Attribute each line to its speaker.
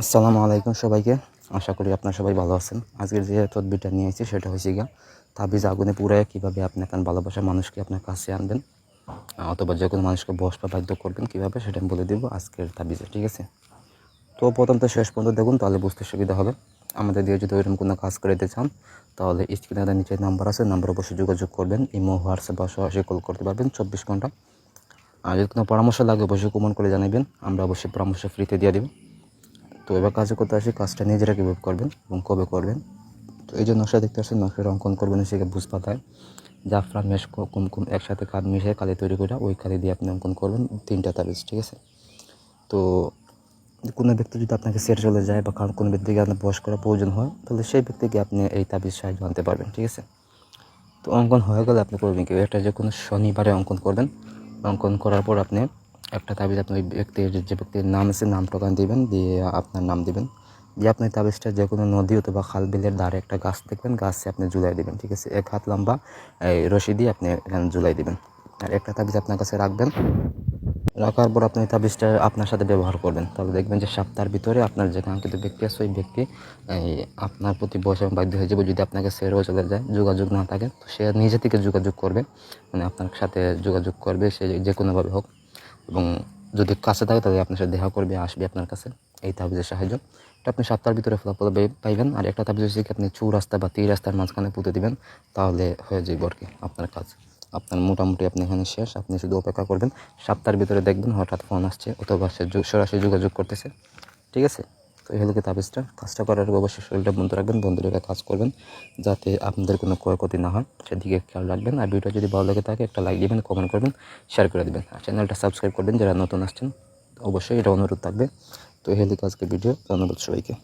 Speaker 1: আসসালামু আলাইকুম সবাইকে। আশা করি আপনারা সবাই ভালো আছেন। আজকের যে তদবিরটা নিয়ে এসেছি সেটা হচ্ছে গিয়া তাবিজ আগুনে পুরায় কীভাবে আপনি আপনার ভালোবাসা মানুষকে আপনার কাছে আনবেন অথবা যে কোনো মানুষকে বস বা বাধ্য করবেন কীভাবে সেটা আমি বলে দেবো আজকের তাবিজে, ঠিক আছে? তো প্রথম তো শেষ পর্যন্ত দেখুন, তাহলে বুঝতে সুবিধা হবে। আমাদের দিয়ে যদি ওইরকম কোনো কাজ করে দিতে চান, তাহলে স্ক্রিনে নিচে নাম্বার আছে, নাম্বার অবশ্যই যোগাযোগ করবেন, ইমো, হোয়াটসঅ্যাপ বা সরাসরি কল করতে পারবেন, চব্বিশ ঘণ্টা। আর যদি কোনো পরামর্শ লাগে, অবশ্যই কমন করে জানাবেন আমরা অবশ্যই পরামর্শ ফ্রিতে দিয়ে দেবো। তো এবার কাজে করতে আসি, কাজটা নিজেরা কীভাবে করবেন এবং কবে করবেন? তো এই যে নকশা দেখতে আসছেন নকশার অঙ্কন করবেন সেটা বুঝ পাতায়। জাফরান, মেশ কুমকুম একসাথে কাঠ মিশিয়ে কালি তৈরি করে ওই কালি দিয়ে আপনি অঙ্কন করবেন তিনটা তাবিজ, ঠিক আছে? তো কোনো ব্যক্তি যদি আপনাকে সেরে চলে যায় বা কারও কোনো ব্যক্তিকে আপনার বয়স করার প্রয়োজন হয়, তাহলে সেই ব্যক্তিকে আপনি এই তাবিজ সাহায্য আনতে পারবেন, ঠিক আছে? তো অঙ্কন হয়ে গেলে আপনি করবেন কি? একটা যে কোনো শনিবারে অঙ্কন করবেন। অঙ্কন করার পর আপনি একটা তাবিজ আপনি ওই ব্যক্তির যে ব্যক্তির নাম আছে নামটা ওখানে দিবেন, দিয়ে আপনার নাম দিবেন। দিয়ে আপনি তাবিজটা যে কোনো নদী অথবা খাল বিলের ধারে একটা গাছ দেখবেন, গাছে আপনি ঝুলাই দিবেন, ঠিক আছে? এক হাত লম্বা, এই রশি দিয়ে আপনি এখানে ঝুলাই দিবেন। আর একটা তাবিজ আপনার কাছে রাখবেন। রাখার পর আপনি তাবিজটা আপনার সাথে ব্যবহার করবেন। তাহলে দেখবেন যে সপ্তাহের ভিতরে আপনার যে কাঙ্ক্ষিত ব্যক্তি আছে, ওই ব্যক্তি আপনার প্রতি বসে বাধ্য হয়ে যাবে যদি আপনাকে সেরেও চলে যায়, যোগাযোগ না থাকে, তো সে নিজে থেকে যোগাযোগ করবে। মানে আপনার সাথে যোগাযোগ করবে, সে যে কোনোভাবে হোক। এবং যদি কাছে থাকে, তাহলে আপনার সাথে দেখা করবে, আসবে আপনার কাছে। এই তাবিজের সাহায্য। এটা আপনি সাতটার ভিতরে ফলাফল পাইবেন। আর একটা তাবিজ হচ্ছে আপনি চু রাস্তা বা তীর রাস্তার মাঝখানে পুঁতে দিবেন, তাহলে হয়ে যাবে আর কি আপনার কাজ। আপনার মোটামুটি আপনি এখানে শেষ। আপনি শুধু অপেক্ষা করবেন। সাতটার ভিতরে দেখবেন হঠাৎ ফোন আসছে, অথবা সরাসরি যোগাযোগ করতেছে। ঠিক আছে? তো এই হলো কাজটা করার আগে অবশ্যই শরীরটা বন্ধ রাখবেন বন্ধ রেখে কাজ করবেন যাতে আপনাদের কোনো ক্ষয়ক্ষতি না হয়। সেদিকে খেয়াল রাখবেন। আর ভিডিও যদি ভালো লাগে থাকে, একটা লাইক দেবেন কমেন্ট করবেন শেয়ার করে দেবেন। আর চ্যানেলটা সাবস্ক্রাইব করবেন যারা নতুন আসছেন, অবশ্যই এটা অনুরোধ থাকবে। তো এই আজকে ভিডিও অনুরোধ সবাইকে।